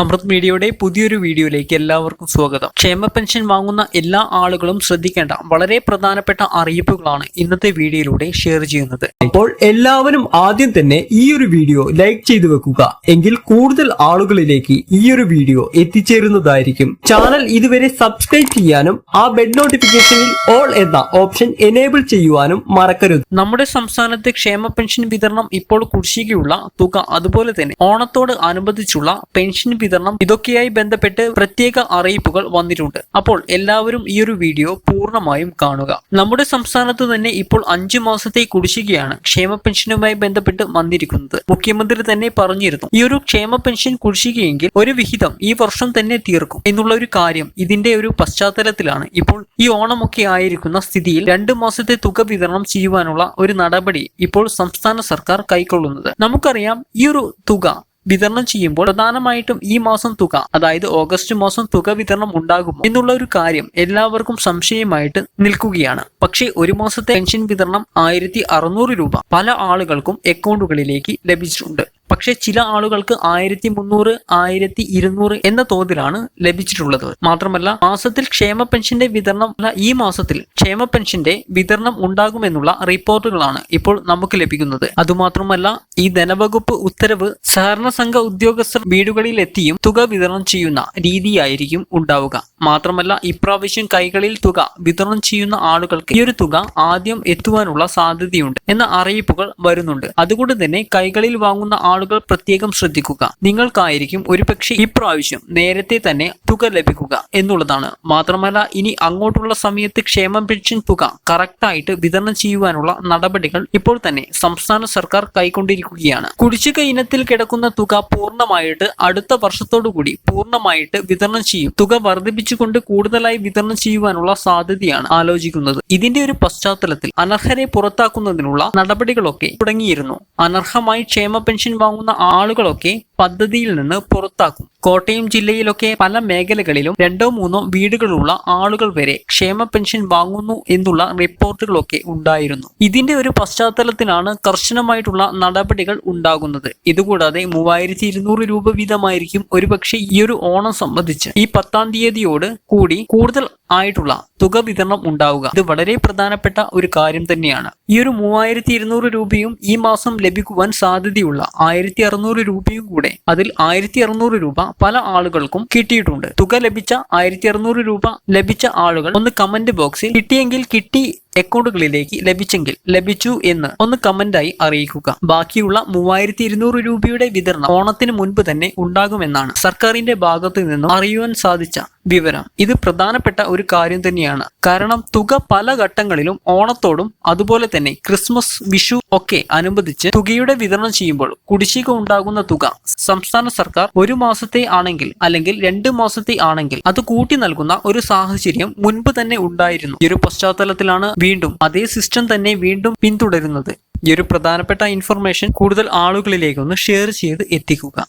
അമൃത് മീഡിയയുടെ പുതിയൊരു വീഡിയോയിലേക്ക് എല്ലാവർക്കും സ്വാഗതം. ക്ഷേമ പെൻഷൻ വാങ്ങുന്ന എല്ലാ ആളുകളും ശ്രദ്ധിക്കേണ്ട വളരെ പ്രധാനപ്പെട്ട അറിയിപ്പുകളാണ് ഇന്നത്തെ വീഡിയോയിലൂടെ ഷെയർ ചെയ്യുന്നത്. അപ്പോൾ എല്ലാവരും ആദ്യം തന്നെ ഈ ഒരു വീഡിയോ ലൈക്ക് ചെയ്തു വെക്കുക. എങ്കിൽ കൂടുതൽ ആളുകളിലേക്ക് ഈ ഒരു വീഡിയോ എത്തിച്ചേരുന്നതായിരിക്കും. ചാനൽ ഇതുവരെ സബ്സ്ക്രൈബ് ചെയ്യാനും ആ ബെഡ് നോട്ടിഫിക്കേഷനിൽ ഓൾ എന്ന ഓപ്ഷൻ എനേബിൾ ചെയ്യുവാനും മറക്കരുത്. നമ്മുടെ സംസ്ഥാനത്ത് ക്ഷേമ പെൻഷൻ വിതരണം ഇപ്പോൾ കുടിശ്ശികയുള്ള തുക അതുപോലെ തന്നെ ഓണത്തോട് അനുബന്ധിച്ചുള്ള പെൻഷൻ വിതരണം ഇതൊക്കെയായി ബന്ധപ്പെട്ട് പ്രത്യേക അറിയിപ്പുകൾ വന്നിട്ടുണ്ട്. അപ്പോൾ എല്ലാവരും ഈ ഒരു വീഡിയോ പൂർണമായും കാണുക. നമ്മുടെ സംസ്ഥാനത്ത് തന്നെ ഇപ്പോൾ അഞ്ചു മാസത്തെ കുടിശ്ശികയാണ് ക്ഷേമ പെൻഷനുമായി ബന്ധപ്പെട്ട് വന്നിരിക്കുന്നത്. മുഖ്യമന്ത്രി തന്നെ പറഞ്ഞിരുന്നു ഈ ഒരു ക്ഷേമ പെൻഷൻ കുടിശ്ശികയെങ്കിൽ ഒരു വിഹിതം ഈ വർഷം തന്നെ തീർക്കും എന്നുള്ള ഒരു കാര്യം ഇതിന്റെ ഒരു പശ്ചാത്തലത്തിലാണ്. ഇപ്പോൾ ഈ ഓണമൊക്കെ ആയിരിക്കുന്ന സ്ഥിതിയിൽ രണ്ട് മാസത്തെ തുക വിതരണം ചെയ്യുവാനുള്ള ഒരു നടപടി ഇപ്പോൾ സംസ്ഥാന സർക്കാർ കൈക്കൊള്ളുന്നത്. നമുക്കറിയാം ഈ ഒരു തുക വിതരണം ചെയ്യുമ്പോൾ പ്രധാനമായിട്ടും ഈ മാസം തുക അതായത് ഓഗസ്റ്റ് മാസം തുക വിതരണം ഉണ്ടാകുമോ എന്നുള്ള ഒരു കാര്യം എല്ലാവർക്കും സംശയമായിട്ട് നിൽക്കുകയാണ്. പക്ഷേ ഒരു മാസത്തെ പെൻഷൻ വിതരണം ആയിരത്തി രൂപ പല ആളുകൾക്കും അക്കൗണ്ടുകളിലേക്ക് ലഭിച്ചിട്ടുണ്ട്. പക്ഷേ ചില ആളുകൾക്ക് ആയിരത്തി മുന്നൂറ് ആയിരത്തി ഇരുന്നൂറ് എന്ന തോതിലാണ് ലഭിച്ചിട്ടുള്ളത്. മാത്രമല്ല മാസത്തിൽ ക്ഷേമ പെൻഷന്റെ വിതരണം അല്ല, ഈ മാസത്തിൽ ക്ഷേമ പെൻഷന്റെ വിതരണം ഉണ്ടാകുമെന്നുള്ള റിപ്പോർട്ടുകളാണ് ഇപ്പോൾ നമുക്ക് ലഭിക്കുന്നത്. അതുമാത്രമല്ല ഈ ധനവകുപ്പ് ഉത്തരവ് സഹകരണ സംഘ ഉദ്യോഗസ്ഥർ വീടുകളിലെത്തിയും തുക വിതരണം ചെയ്യുന്ന രീതിയായിരിക്കും ഉണ്ടാവുക. മാത്രമല്ല ഇപ്രാവശ്യം കൈകളിൽ തുക വിതരണം ചെയ്യുന്ന ആളുകൾക്ക് ഈ ഒരു തുക ആദ്യം എത്തുവാനുള്ള സാധ്യതയുണ്ട് എന്ന അറിയിപ്പുകൾ വരുന്നുണ്ട്. അതുകൊണ്ട് തന്നെ കൈകളിൽ വാങ്ങുന്ന ആളുകൾ പ്രത്യേകം ശ്രദ്ധിക്കുക. നിങ്ങൾക്കായിരിക്കും ഒരുപക്ഷെ ഇപ്രാവശ്യം നേരത്തെ തന്നെ തുക ലഭിക്കുക എന്നുള്ളതാണ്. മാത്രമല്ല ഇനി അങ്ങോട്ടുള്ള സമയത്ത് ക്ഷേമ പെൻഷൻ തുക കറക്റ്റായിട്ട് വിതരണം ചെയ്യുവാനുള്ള നടപടികൾ ഇപ്പോൾ തന്നെ സംസ്ഥാന സർക്കാർ കൈക്കൊണ്ടിരിക്കുകയാണ്. കുടിശ്ശിക ഇനത്തിൽ കിടക്കുന്ന തുക പൂർണമായിട്ട് അടുത്ത വർഷത്തോടുകൂടി പൂർണമായിട്ട് വിതരണം ചെയ്യും. തുക വർദ്ധിപ്പിച്ചുകൊണ്ട് കൂടുതലായി വിതരണം ചെയ്യുവാനുള്ള സാധ്യതയാണ് ആലോചിക്കുന്നത്. ഇതിന്റെ ഒരു പശ്ചാത്തലത്തിൽ അനർഹരെ പുറത്താക്കുന്നതിനുള്ള നടപടികളൊക്കെ തുടങ്ങിയിരുന്നു. അനർഹമായി ക്ഷേമ പെൻഷൻ വാങ്ങുന്ന ആളുകളൊക്കെ പദ്ധതിയിൽ നിന്ന് പുറത്താക്കും. കോട്ടയം ജില്ലയിലൊക്കെ പല മേഖലകളിലും രണ്ടോ മൂന്നോ വീടുകളുള്ള ആളുകൾ വരെ ക്ഷേമ പെൻഷൻ വാങ്ങുന്നു എന്നുള്ള റിപ്പോർട്ടുകളൊക്കെ ഉണ്ടായിരുന്നു. ഇതിന്റെ ഒരു പശ്ചാത്തലത്തിലാണ് കർശനമായിട്ടുള്ള നടപടികൾ ഉണ്ടാകുന്നത്. ഇതുകൂടാതെ മൂവായിരത്തി ഇരുന്നൂറ് രൂപ വീതമായിരിക്കും ഒരുപക്ഷെ ഈ ഒരു ഓണം സംബന്ധിച്ച് ഈ പത്താം തീയതിയോട് കൂടി കൂടുതൽ ആയിട്ടുള്ള തുക വിതരണം ഉണ്ടാവുക. ഇത് വളരെ പ്രധാനപ്പെട്ട ഒരു കാര്യം തന്നെയാണ്. ഈ ഒരു മൂവായിരത്തി ഇരുന്നൂറ് രൂപയും ഈ മാസം ലഭിക്കുവാൻ സാധ്യതയുള്ള ആയിരത്തി അറുന്നൂറ് രൂപയും കൂടെ അതിൽ ആയിരത്തി അറുന്നൂറ് രൂപ പല ആളുകൾക്കും കിട്ടിയിട്ടുണ്ട്. തുക ലഭിച്ച ആയിരത്തി അറുന്നൂറ് രൂപ ലഭിച്ച ആളുകൾ ഒന്ന് കമന്റ് ബോക്സിൽ കിട്ടിയെങ്കിൽ കിട്ടി അക്കൗണ്ടുകളിലേക്ക് ലഭിച്ചെങ്കിൽ ലഭിച്ചു എന്ന് ഒന്ന് കമന്റായി അറിയിക്കുക. ബാക്കിയുള്ള മൂവായിരത്തി ഇരുന്നൂറ് രൂപയുടെ വിതരണം ഓണത്തിന് മുൻപ് തന്നെ ഉണ്ടാകുമെന്നാണ് സർക്കാരിന്റെ ഭാഗത്ത് നിന്നും അറിയുവാൻ സാധിച്ച വിവരം. ഇത് പ്രധാനപ്പെട്ട ഒരു കാര്യം തന്നെയാണ്. കാരണം തുക പല ഘട്ടങ്ങളിലും ഓണത്തോടും അതുപോലെ തന്നെ ക്രിസ്മസ് വിഷു ഒക്കെ അനുബന്ധിച്ച് തുകയുടെ വിതരണം ചെയ്യുമ്പോൾ കുടിശ്ശിക ഉണ്ടാകുന്ന തുക സംസ്ഥാന സർക്കാർ ഒരു മാസത്തെ ആണെങ്കിൽ അല്ലെങ്കിൽ രണ്ട് മാസത്തെ ആണെങ്കിൽ അത് കൂട്ടി നൽകുന്ന ഒരു സാഹചര്യം മുൻപ് തന്നെ ഉണ്ടായിരുന്നു. ഈ ഒരു പശ്ചാത്തലത്തിലാണ് വീണ്ടും അതേ സിസ്റ്റം തന്നെ വീണ്ടും പിന്തുടരുന്നത്. ഈ ഒരു പ്രധാനപ്പെട്ട ഇൻഫർമേഷൻ കൂടുതൽ ആളുകളിലേക്ക് ഒന്ന് ഷെയർ ചെയ്ത് എത്തിക്കുക.